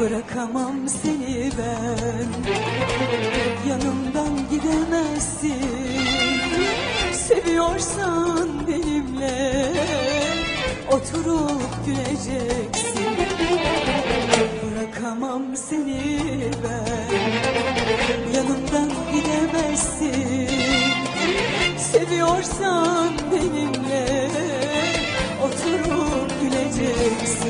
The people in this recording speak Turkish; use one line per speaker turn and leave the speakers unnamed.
Bırakamam seni ben. Yanımdan gidemezsin. Seviyorsan benimle Oturup güleceksin seni ben Yanımdan gidemezsin. Seviyorsan benimle Oturup güleceksin.